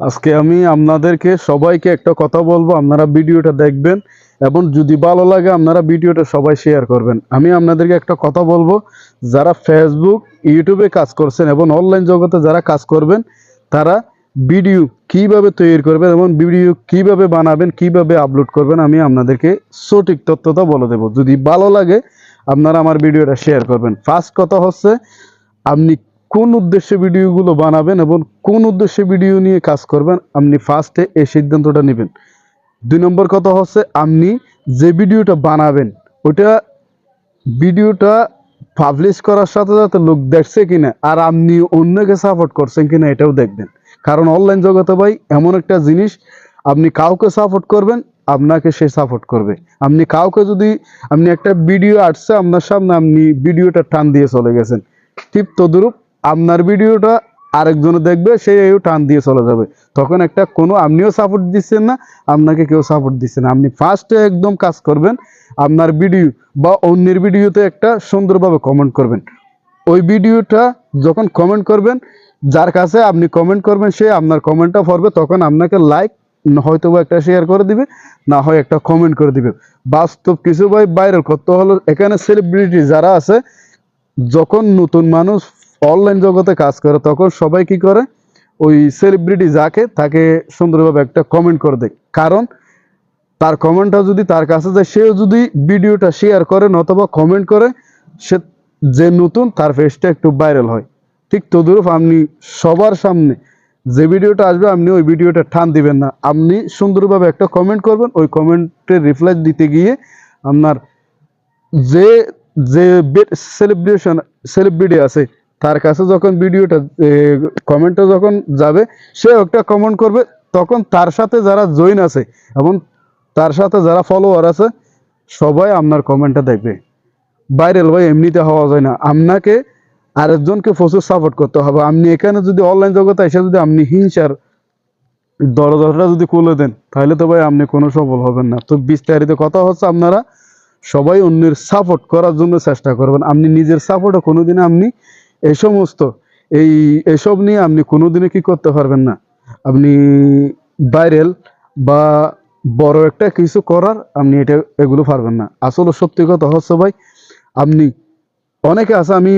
আজকে আমি আপনাদেরকে সবাইকে একটা কথা বলব, আপনারা ভিডিওটা দেখবেন এবং যদি ভালো লাগে আপনারা ভিডিওটা সবাই শেয়ার করবেন। আমি আপনাদেরকে একটা কথা বলব, যারা ফেসবুক ইউটিউবে কাজ করছেন এবং অনলাইন জগতে যারা কাজ করবেন, তারা ভিডিও কীভাবে তৈরি করবেন এবং ভিডিও কীভাবে বানাবেন, কীভাবে আপলোড করবেন, আমি আপনাদেরকে সঠিক তথ্যটা বলে দেবো। যদি ভালো লাগে, আপনারা আমার ভিডিওটা শেয়ার করবেন। ফার্স্ট কথা হচ্ছে, আপনি কোন উদ্দেশ্যে ভিডিওগুলো বানাবেন এবং কোন উদ্দেশ্যে ভিডিও নিয়ে কাজ করবেন, আপনি ফার্স্টে এই সিদ্ধান্তটা নেবেন। দুই নম্বর কথা হচ্ছে, আপনি যে ভিডিওটা বানাবেন ওটা ভিডিওটা পাবলিশ করার সাথে সাথে লোক দেখছে কিনা, আর আপনি অন্যকে সাপোর্ট করছেন কিনা, এটাও দেখবেন। কারণ অনলাইন জগতে ভাই, এমন একটা জিনিস, আপনি কাউকে সাপোর্ট করবেন, আপনাকে সে সাপোর্ট করবে। আপনি কাউকে যদি, আপনি একটা ভিডিও আসছে, আপনার সামনে আপনি ভিডিওটা টান দিয়ে চলে গেছেন। ঠিক তদরূপ আপনার ভিডিওটা আরেকজনে দেখবে, সে টান দিয়ে চলে যাবে। তখন একটা কোনো আপনিও সাপোর্ট দিচ্ছেন না, আপনাকে কেউ সাপোর্ট দিচ্ছে না। আপনি ফার্স্টে একদম কাজ করবেন, আপনার ভিডিও বা অন্যের ভিডিওতে একটা সুন্দরভাবে কমেন্ট করবেন। ওই ভিডিওটা যখন কমেন্ট করবেন, যার কাছে আপনি কমেন্ট করবেন, সে আপনার কমেন্টটা পড়বে, তখন আপনাকে লাইক হয়তো বা একটা শেয়ার করে দিবে, না হয় একটা কমেন্ট করে দিবে। বাস্তব কিছু ভাই ভাইরাল করতে হলো এখানে সেলিব্রিটি যারা আছে, যখন নতুন মানুষ অনলাইন জগতে কাজ করে, তখন সবাই কি করে? ওই সেলিব্রিটি যাকে, তাকে সুন্দরভাবে একটা কমেন্ট করে দেয়। কারণ তার কমেন্টটা যদি তার কাছে যায়, সেও যদি ভিডিওটা শেয়ার করেন অথবা কমেন্ট করে, সে যে নতুন, তার ফেসটা একটু ভাইরাল হয়। ঠিক তদুরূপ আপনি সবার সামনে যে ভিডিওটা আসবে, আপনি ওই ভিডিওটা টান দিবেন না। আপনি সুন্দরভাবে একটা কমেন্ট করবেন, ওই কমেন্টের রিপ্লাই দিতে গিয়ে আপনার যে যে সেলিব্রেশন সেলিব্রিটি আছে তার কাছে যখন ভিডিওটা কমেন্টটা যখন যাবে, সে একটা কমেন্ট করবে, তখন তার সাথে যারা জয়েন আছে এবং তার সাথে যারা ফলোয়ার আছে, সবাই আপনার কমেন্টটা দেখবে। ভাইরাল ভাই, এমনিতে হওয়া যায় না। আপনাকে আরেকজনকে প্রচুর সাপোর্ট করতে হবে। আপনি এখানে যদি অনলাইন জগতে এসে যদি আপনি হিংসার দরজাটা যদি খুলে দেন, তাহলে তো ভাই আপনি কোনো সফল হবেন না। তো বিস্তারিত কথা হচ্ছে আপনারা সবাই অন্যের সাপোর্ট করার জন্য চেষ্টা করবেন। আপনি নিজের সাপোর্টও কোনোদিন আপনি এই সমস্ত, এই এসব নিয়ে আপনি কোনোদিনও কি করতে পারবেন না। আপনি ভাইরাল বা বড় একটা কিছু করার আপনি এটা, এগুলো পারবেন না। আসলে সত্যি কথা হচ্ছে ভাই, আপনি অনেকে আছে, আমি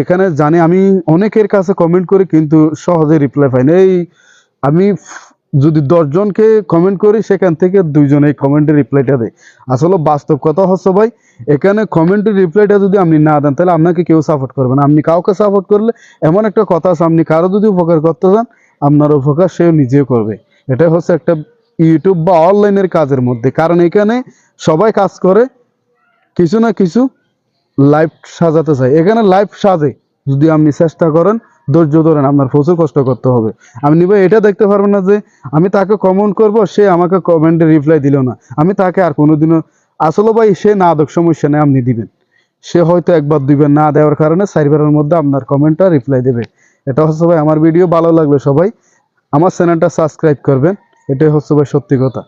এখানে জানি, আমি অনেকের কাছে কমেন্ট করি কিন্তু সহজে রিপ্লাই পাই না। এই আমি যদি দশজনকে কমেন্ট করি, সেখান থেকে দুইজন এই কমেন্টের রিপ্লাইটা দেয়। আসলে বাস্তব কথা হচ্ছে ভাই, এখানে কমেন্টের রিপ্লাইটা যদি আপনি না দেন, তাহলে আপনাকে কেউ সাপোর্ট করবে না। আপনি কাউকে সাপোর্ট করলে এমন একটা কথা আছে, আপনি কারও যদি উপকার করতে চান, আপনার উপকার সেও নিজেও করবে। এটাই হচ্ছে একটা ইউটিউব বা অনলাইনের কাজের মধ্যে। কারণ এখানে সবাই কাজ করে, কিছু না কিছু লাইফ সাজাতে চাই এখানে লাইফ সাজে, যদি আপনি চেষ্টা করেন ধৈর্য ধরেন, আপনার প্রচুর কষ্ট করতে হবে। আপনি ভাই এটা দেখতে পারবেন না যে আমি তাকে কমেন্ট করব, সে আমাকে কমেন্টে রিপ্লাই দিল না। আমি তাকে আর কোনোদিনও, আসলে ভাই, সে না দক সমস্যা নেই, আপনি দিবেন। সে হয়তো একবার দুইবার না দেওয়ার কারণে চারবারের মধ্যে আপনার কমেন্টটা রিপ্লাই দেবে। এটা হচ্ছে ভাই, আমার ভিডিও ভালো লাগবে সবাই। আমার চ্যানেলটা সাবস্ক্রাইব করবেন, এটাই হচ্ছে ভাই সত্যি কথা।